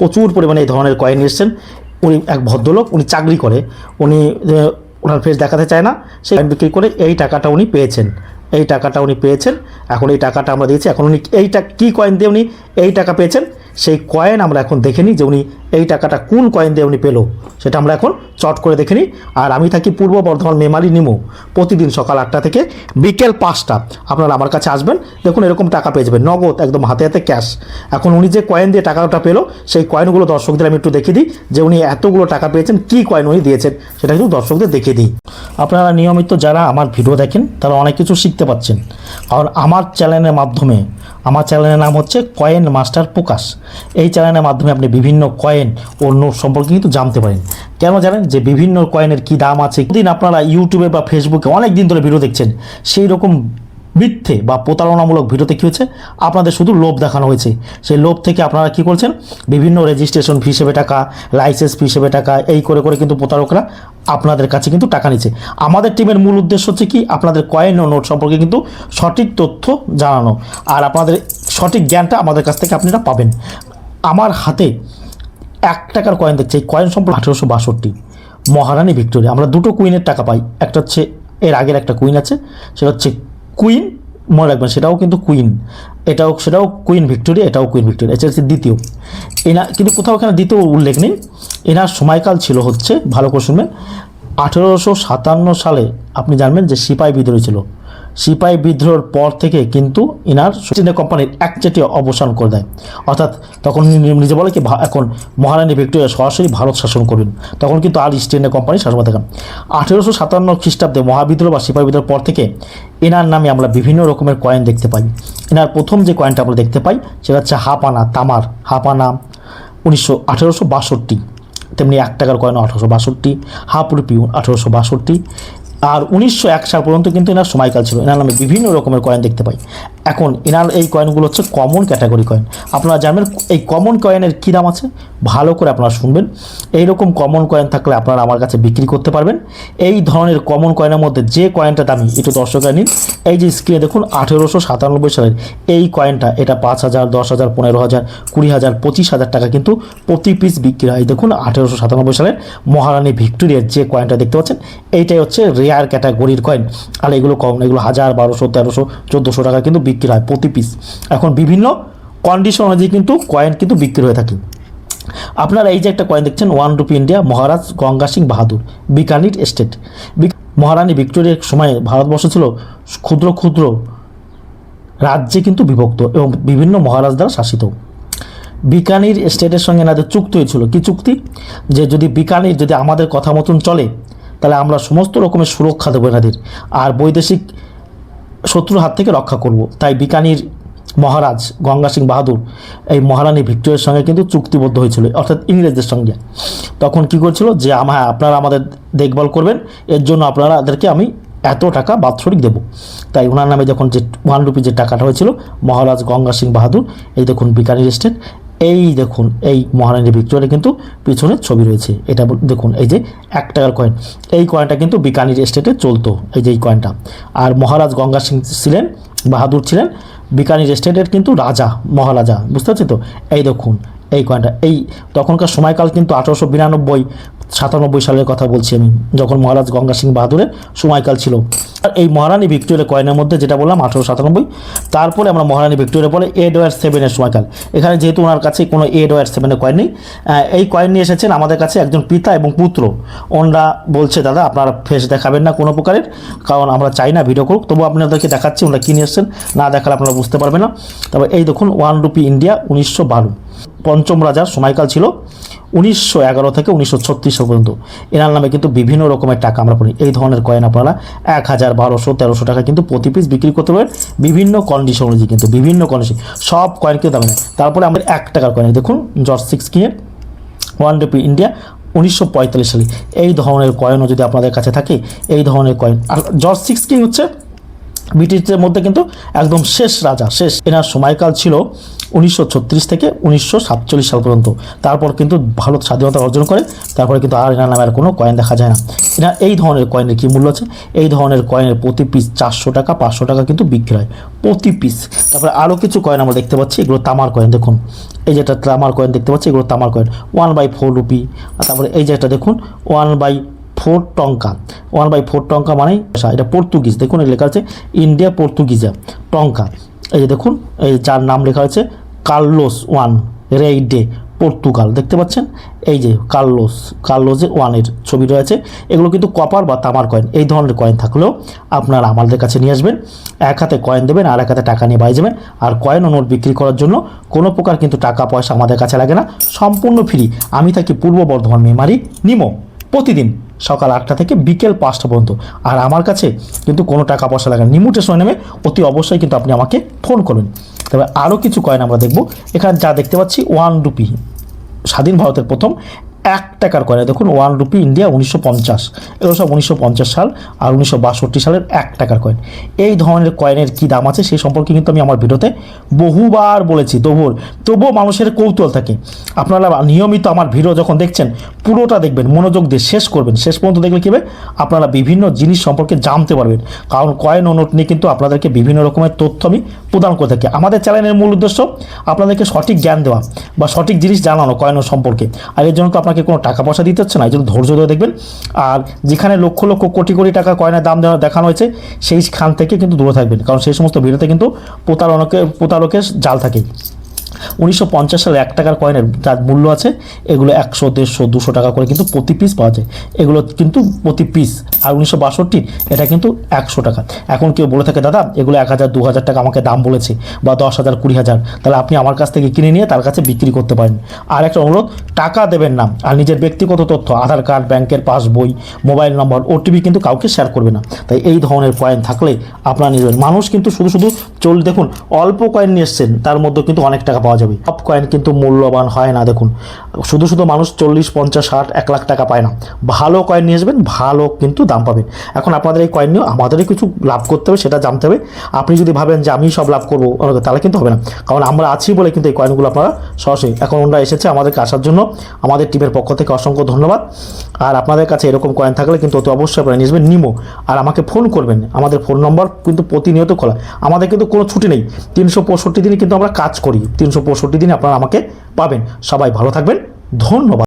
প্রচুর পরিমাণে এই ধরনের কয়েন এসছেন। উনি এক ভদ্রলোক, উনি চাকরি করে। উনি ওনার ফেস দেখাতে চায় না। সেই বিক্রি করে এই টাকাটা উনি পেয়েছেন। এই টাকাটা উনি পেয়েছেন। এখন এই টাকাটা আমরা দিয়েছি। এখন উনি এইটা, কী কয়েন দিয়ে উনি এই টাকা পেয়েছেন? সেই কয়েন আমরা এখন দেখে নিই যে উনি এই টাকাটা কোন কয়েন দিয়ে উনি পেল, সেটা আমরা এখন চট করে দেখে নিই। আর আমি থাকি পূর্ব বর্ধমান মেমারি নিমো, প্রতিদিন সকাল আটটা থেকে বিকেল পাঁচটা। আপনারা আমার কাছে আসবেন, দেখুন এরকম টাকা পেয়ে যাবেন, নগদ, একদম হাতে হাতে ক্যাশ এখন উনি যে কয়েন দিয়ে টাকাটা পেল, সেই কয়েনগুলো দর্শকদের আমি একটু দেখিয়ে দিই যে উনি এতগুলো টাকা পেয়েছেন, কী কয়েন উনি দিয়েছেন, সেটা কিন্তু দর্শকদের দেখিয়ে দিই। আপনারা নিয়মিত যারা আমার ভিডিও দেখেন, তারা অনেক কিছু শিখতে পাচ্ছেন। কারণ আমার চ্যানেলের মাধ্যমে আমার চ্যানেলের নাম হচ্ছে কয়েন মাস্টার প্রকাশ এই চ্যানেলের মাধ্যমে আপনি বিভিন্ন কয়েন ও নোট সম্পর্কে কিন্তু জানতে পারেন। কেন জানেন যে বিভিন্ন কয়েনের কী দাম আছে? দিন আপনারা ইউটিউবে বা ফেসবুকে অনেক দিন ধরে ভিডিও দেখছেন। সেই রকম মিথ্যে বা প্রতারণামূলক ভিডিওতে কী হচ্ছে আপনাদের শুধু লোভ দেখানো হয়েছে। সেই লোভ থেকে আপনারা কী করছেন? বিভিন্ন রেজিস্ট্রেশন ফি হিসেবে টাকা লাইসেন্স ফি হিসেবে টাকা, এই করে করে কিন্তু প্রতারকরা আপনাদের কাছে কিন্তু টাকা নিচ্ছে। আমাদের টিমের মূল উদ্দেশ্য হচ্ছে কি? আপনাদের কয়েন ও নোট সম্পর্কে কিন্তু সঠিক তথ্য জানানো। আর আপনাদের সঠিক জ্ঞানটা আমাদের কাছ থেকে আপনারা পাবেন। আমার হাতে এক টাকার কয়েন দেখছে। এই কয়েন সম্পর্কে আঠেরোশো বাষট্টি। মহারানী ভিক্টোরিয়া। আমরা দুটো কুইনের টাকা পাই। একটা হচ্ছে, এর আগের একটা কুইন আছে। সেটা হচ্ছে কুইন মনে রাখবেন, সেটাও কিন্তু কুইন এটাও, সেটাও কুইন ভিক্টোরিয়া এটাও কুইন ভিক্টোরিয়া এটা হচ্ছে দ্বিতীয়। এনা, কিন্তু কোথাও এখানে দ্বিতীয় উল্লেখ নেই। এনার সময়কাল ছিল হচ্ছে, ভালো করে শুনবেন, আঠেরোশো সাতান্ন সালে, আপনি জানবেন যে সিপাই বিদ্রোহী ছিল। সিপাই বিদ্রোহের পর থেকে কিন্তু ইনার চীনা কোম্পানির একচেটে অবসান করে দেয়। অর্থাৎ তখন নিজে বলে কি এখন মহারানী ভিক্টোরিয়া সরাসরি ভারত শাসন করবেন। তখন কিন্তু আর ইস্ট ইন্ডিয়া কোম্পানি শাসন থাকেন আঠেরোশো সাতান্ন খ্রিস্টাব্দে মহাবিদ্রোহ বা সিপাই বিদ্রোহের পর থেকে এনার নামে আমরা বিভিন্ন রকমের কয়েন দেখতে পাই। এনার প্রথম যে কয়েনটা আমরা দেখতে পাই, সেটা হচ্ছে হাপানা, তামার। হাপানা উনিশশো আঠেরোশো বাষট্টি। তেমনি এক টাকার কয়েন আঠারোশো বাষট্টি। হাফ রুপি আঠেরোশো বাষট্টি। আর উনিশশো এক সাল পর্যন্ত কিন্তু এনার সময়কাল ছিল। এনার নামে বিভিন্ন রকমের কয়েন দেখতে পাই। এখন এনার এই কয়েনগুলো হচ্ছে কমন ক্যাটাগরি কয়েন আপনারা জানবেন এই কমন কয়েনের কী দাম আছে? ভালো করে আপনারা শুনবেন। এই রকম কমন কয়েন থাকলে আপনারা আমার কাছে বিক্রি করতে পারবেন। এই ধরনের কমন কয়েনের মধ্যে যে কয়েনটা দামি, একটু দর্শকরা নিন। এই যে স্ক্রিনে দেখুন, আঠেরোশো সাতানব্বই সালের এই কয়েনটা এটা পাঁচ হাজার, দশ হাজার, পনেরো হাজার, কুড়ি হাজার, পঁচিশ হাজার টাকা কিন্তু প্রতি পিস বিক্রি হয়। দেখুন, আঠেরোশো সাতানব্বই সালের মহারানী ভিক্টোরিয়ার যে কয়েনটা দেখতে পাচ্ছেন, এইটাই হচ্ছে রেয়ার ক্যাটাগরির কয়েন আর এগুলো কম এগুলো হাজার, বারোশো, তেরোশো, চোদ্দোশো টাকা কিন্তু বিক্রি হয় প্রতি পিস এখন বিভিন্ন কন্ডিশন অনুযায়ী কিন্তু কয়েন কিন্তু বিক্রি হয়ে থাকে। আপনারা এই যে একটা কয়েন দেখছেন one rupee India Maharaj Ganga Singh Bahadur Bikaner estate Maharani ভিক্টোরিয়ার সময়ে ভারতবর্ষ ছিল ক্ষুদ্র ক্ষুদ্র রাজ্যে কিন্তু বিভক্ত এবং বিভিন্ন মহারাজ দ্বারা শাসিত। বিকানির স্টেটের সঙ্গে এনাদের চুক্তি হয়েছিল। কি চুক্তি? যে যদি বিকানির যদি আমাদের কথা মতন চলে, তাহলে আমরা সমস্ত রকমের সুরক্ষা দেবো এনাদের। আর বৈদেশিক শত্রুর হাত থেকে রক্ষা করব। তাই বিকানির মহারাজ গঙ্গা সিং বাহাদুর এই মহারানী ভিক্টোরিয়ার সঙ্গে কিন্তু চুক্তিবদ্ধ হয়েছিল, অর্থাৎ ইংরেজদের সঙ্গে। তখন কি করছিল যে আমার আপনারা আমাদের দেখভাল করবেন, এর জন্য আপনারা আপনারাদেরকে আমি এত টাকা বাৎসরিক দেবো। তাই ওনার নামে যখন যে ওয়ান রুপি যে টাকাটা হয়েছিল, মহারাজ গঙ্গা সিং বাহাদুর, এই দেখুন বিকানির স্টেট এই দেখুন, এই মহারানীর ভিক্টোরিয়া কিন্তু পিছনের ছবি রয়েছে। এটা দেখুন, এই যে এক টাকার কয়েন এই কয়েনটা কিন্তু বিকানির স্টেটে চলতো, এই যে এই কয়েনটা আর মহারাজ গঙ্গা সিং ছিলেন, বাহাদুর ছিলেন, বিকানির স্টেটের কিন্তু রাজা, মহারাজা, বুঝতে পারছি তো? এই দেখুন, এই কয়েনটা এই তখনকার সময়কাল কিন্তু আঠারোশো বিরানব্বই সাতানব্বই সালের কথা বলছি আমি, যখন মহারাজ গঙ্গা সিং বাহাদুরের সময়কাল ছিল। আর এই মহারানী ভিক্টোরিয়া কয়েনের মধ্যে যেটা বললাম, আঠারোশো সাতানব্বই, তারপরে আমরা মহারানী ভিক্টোরিয়া বলে এড ওয়ার সেভেনের সময়কাল। এখানে যেহেতু ওনার কাছে কোনো এড ওয়ার সেভেনের কয়েন নেই এই কয়েন নিয়ে এসেছেন আমাদের কাছে একজন পিতা এবং পুত্র। ওনারা বলছে, দাদা, আপনারা ফেস দেখাবেন না কোনো প্রকারের, কারণ আমরা চাই না ভিডিও করুক। তবু আপনাদেরকে দেখাচ্ছি, ওনারা কী নিয়ে এসেছেন, না দেখালে আপনারা বুঝতে পারবেন না। তবে এই দেখুন, ওয়ান রুপি ইন্ডিয়া উনিশশো বারো, পঞ্চম রাজার সময়কাল ছিল। উনিশশো এগারো থেকে উনিশশো ছত্রিশ পর্যন্ত। এনার নামে কিন্তু বিভিন্ন রকমের টাকা আমরা পড়ি এই ধরনের কয়েন আপনারা এক হাজার বারোশো, তেরোশো টাকা কিন্তু প্রতি পিস বিক্রি করতে পারেন বিভিন্ন কন্ডিশন অনুযায়ী কিন্তু, বিভিন্ন কন্ডিশন সব কয়েন কিন্তু দামে তারপরে আমাদের এক টাকার কয়েন। দেখুন জর্জ সিক্স কিনের ওয়ান রুপি ইন্ডিয়া উনিশশো পঁয়তাল্লিশ সালে। এই ধরনের কয়েনও যদি আপনাদের কাছে থাকে, এই ধরনের কয়েন আর জর্জ সিক্স কিং হচ্ছে ব্রিটিশদের মধ্যে কিন্তু একদম শেষ রাজা, শেষ। এনার সময়কাল ছিল উনিশশো ছত্রিশ থেকে উনিশশো সাতচল্লিশ সাল পর্যন্ত। তারপর কিন্তু ভারত স্বাধীনতা অর্জন করে, তারপরে কিন্তু আর এনার নামে আর কোনো কয়েন দেখা যায় না। এনার এই ধরনের কয়েনের কী মূল্য আছে? এই ধরনের কয়েনের প্রতি পিস চারশো টাকা, পাঁচশো টাকা কিন্তু বিক্রি হয় প্রতি পিস তারপরে আরও কিছু কয়েন আমরা দেখতে পাচ্ছি, এগুলো তামার কয়েন দেখুন। এই যেটা তামার কয়েন দেখতে পাচ্ছি, এগুলো তামার coin one by four rupee তারপরে এই যেটা দেখুন ওয়ান বাই ফোর টঙ্কা। ওয়ান বাই ফোর টঙ্কা মানে এটা পর্তুগিজ দেখুন লেখা আছে ইন্ডিয়া পর্তুগিজা টঙ্কা। এই যে দেখুন, এই যার নাম লেখা আছে কার্লোস ওয়ান রেইডে পর্তুগাল দেখতে পাচ্ছেন? এই যে কার্লোস কার্লোসে ওয়ানের ছবি রয়েছে। এগুলো কিন্তু কপার বা তামার কয়েন এই ধরনের কয়েন থাকলেও আপনারা আমাদের কাছে নিয়ে আসবেন। এক হাতে কয়েন দেবেন, আর এক হাতে টাকা নিয়ে বাই যাবেন। আর কয়েন ও নোট বিক্রি করার জন্য কোনো প্রকার কিন্তু টাকা পয়সা আমাদের কাছে লাগে না। সম্পূর্ণ ফ্রি আমি থাকি পূর্ব বর্ধমান মেমারি, নিমো। প্রতিদিন সকাল আটটা থেকে বিকেল পাঁচটা পর্যন্ত। আর আমার কাছে কিন্তু কোনো টাকা পয়সা লাগে না। সময় নেমে অতি অবশ্যই কিন্তু আপনি আমাকে ফোন করবেন। তবে আরও কিছু কয়েন আমরা দেখব। এখানে যা দেখতে পাচ্ছি ওয়ান রুপি স্বাধীন ভারতের প্রথম এক টাকার কয়েন। দেখুন ওয়ান রুপি ইন্ডিয়া উনিশশো পঞ্চাশ। এগুলো সব উনিশশো পঞ্চাশ সাল আর উনিশশো বাষট্টি সালের এক টাকার কয়েন। এই ধরনের কয়েনের কী দাম আছে সেই সম্পর্কে কিন্তু আমি আমার ভিডিওতে বহুবার বলেছি। তবুও তবুও মানুষের কৌতূহল থাকে। আপনারা নিয়মিত আমার ভিডিও যখন দেখছেন, পুরোটা দেখবেন, মনোযোগ দিয়ে শেষ করবেন। শেষ পর্যন্ত দেখলে কী হবে? আপনারা বিভিন্ন জিনিস সম্পর্কে জানতে পারবেন। কারণ কয়েন ও নোট নিয়ে কিন্তু আপনাদেরকে বিভিন্ন রকমের তথ্য আমি প্রদান করে থাকি। আমাদের চ্যানেলের মূল উদ্দেশ্য, আপনাদেরকে সঠিক জ্ঞান দেওয়া বা সঠিক জিনিস জানানো কয়েন সম্পর্কে। আর এর জন্য তো আপনাকে কোনো টাকা পয়সা দিতে হচ্ছে না, এই জন্য ধৈর্য ধরে দেখবেন। আর যেখানে লক্ষ লক্ষ কোটি কোটি টাকা কয়নার দাম দেখানো হয়েছে সেই খান থেকে কিন্তু দূরে থাকবেন। কারণ সেই সমস্ত ভিডিওতে কিন্তু প্রতারণকে প্রতারকের জাল থাকে। উনিশশো পঞ্চাশ সালে এক টাকার কয়েনের যার মূল্য আছে, এগুলো একশো, দেড়শো, দুশো টাকা করে কিন্তু প্রতি পিস পাওয়া যায়। এগুলো কিন্তু প্রতি পিস আর উনিশশো বাষট্টি, এটা কিন্তু একশো টাকা। এখন কেউ বলে থাকে, দাদা, এগুলো এক হাজার, দু হাজার টাকা আমাকে দাম বলেছে বা দশ হাজার, কুড়ি হাজার। তাহলে আপনি আমার কাছ থেকে কিনে নিয়ে তার কাছে বিক্রি করতে পারেন। আর একটা অনুরোধ, টাকা দেবেন না। আর নিজের ব্যক্তিগত তথ্য, আধার কার্ড, ব্যাংকের পাসবই মোবাইল নম্বর ওটিপি কিন্তু কাউকে শেয়ার করবে না। তাই এই ধরনের কয়েন থাকলে আপনারা নিজের মানুষ কিন্তু শুধু শুধু চল দেখুন, অল্প কয়েন নিয়ে এসছেন, তার মধ্যে কিন্তু অনেক টাকা পাওয়া যাবে। সব কয়েন কিন্তু মূল্যবান হয় না, দেখুন। শুধু শুধু মানুষ চল্লিশ, পঞ্চাশ, ষাট, এক লাখ টাকা পায় না। ভালো কয়েন নিয়ে আসবেন, ভালো কিন্তু দাম পাবেন। এখন আপনাদের এই কয়েন নিয়েও আমাদেরই কিছু লাভ করতে হবে, সেটা জানতে হবে। আপনি যদি ভাবেন যে আমি সব লাভ করব, তাহলে কিন্তু হবে না। কারণ আমরা আছি বলে কিন্তু এই কয়েনগুলো আপনারা সরাসরি এখন ওনারা এসেছে আমাদেরকে আসার জন্য। আমাদের টিমের পক্ষ থেকে অসংখ্য ধন্যবাদ। আর আপনাদের কাছে এরকম কয়েন থাকলে কিন্তু অতি অবশ্যই আপনারা নিয়ে আসবেন নিমো আর আমাকে ফোন করবেন। আমাদের ফোন নম্বর কিন্তু প্রতিনিয়ত খোলা। আমাদের কিন্তু কোনো ছুটি নেই। তিনশো পঁয়ষট্টি দিনই কিন্তু আমরা কাজ করি। তিনশো পঁয়ষট্টি দিনে আপনারা আমাকে পাবেন। সবাই ভালো থাকবেন। ধন্যবাদ।